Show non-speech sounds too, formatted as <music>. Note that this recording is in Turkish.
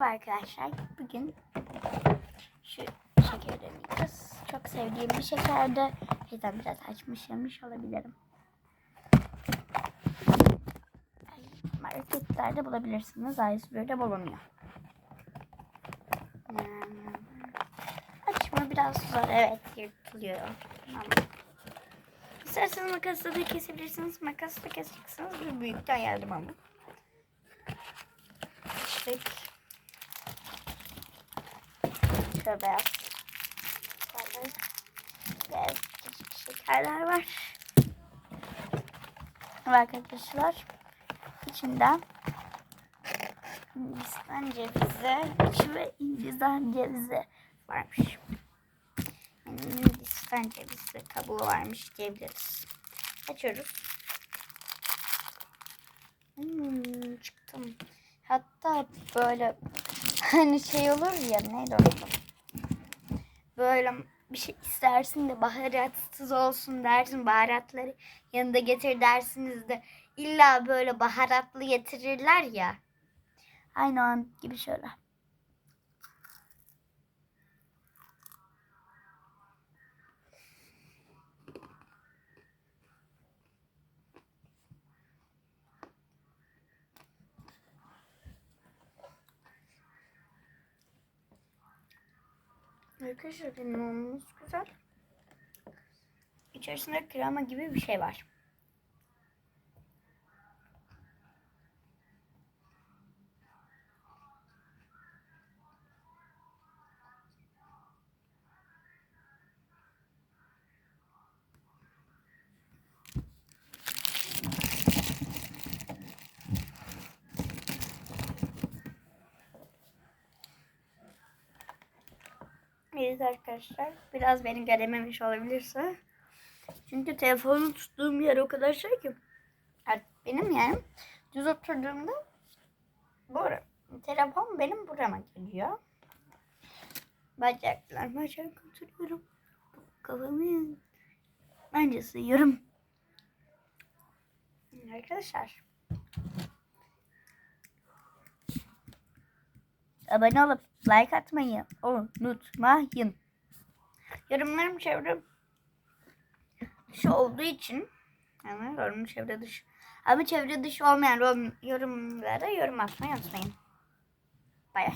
Arkadaşlar bugün şu şekeri deneyeceğiz. Çok sevdiğim bir şekerdi. Yüzden biraz açmış yemiş olabilirim. Marketlerde bulabilirsiniz. A101'de bulunuyor. Açma biraz zor. Evet yırtılıyor. Tamam. İsterseniz makasla da kesebilirsiniz. Makasla keseceksiniz. Bir büyükten geldim ama. Açtık. Şöyle beyaz. Beyaz şekerler var. Arkadaşlar içinde Hindistan cevizi içi ve Hindistan cevizi varmış. Yani Hindistan cevizi kabuğu varmış diyebiliriz. Açıyoruz. Hmm, çıktım. Hatta böyle <laughs> hani şey olur ya neydi onun? Böyle bir şey istersin de baharatsız olsun dersin baharatları yanında getir dersiniz de illa böyle baharatlı getirirler ya. Aynı an gibi şöyle. Arkadaşlar limonumuz güzel. İçerisinde krema gibi bir şey var. Evet arkadaşlar. Biraz beni görememiş olabilirse. Çünkü telefonu tuttuğum yer o kadar şey ki. Yani benim yerim düz oturduğumda bu telefon benim burama geliyor. Bacaklar bacak oturuyorum. Kafamı bence sıyıyorum. Arkadaşlar. Abone olup like atmayı unutmayın. Yorumlarım çevre dışı olduğu için yani yorum çevre dışı. Ama çevre dışı olmayan yorum- yorumlara yorum atmayı unutmayın. Bay bay.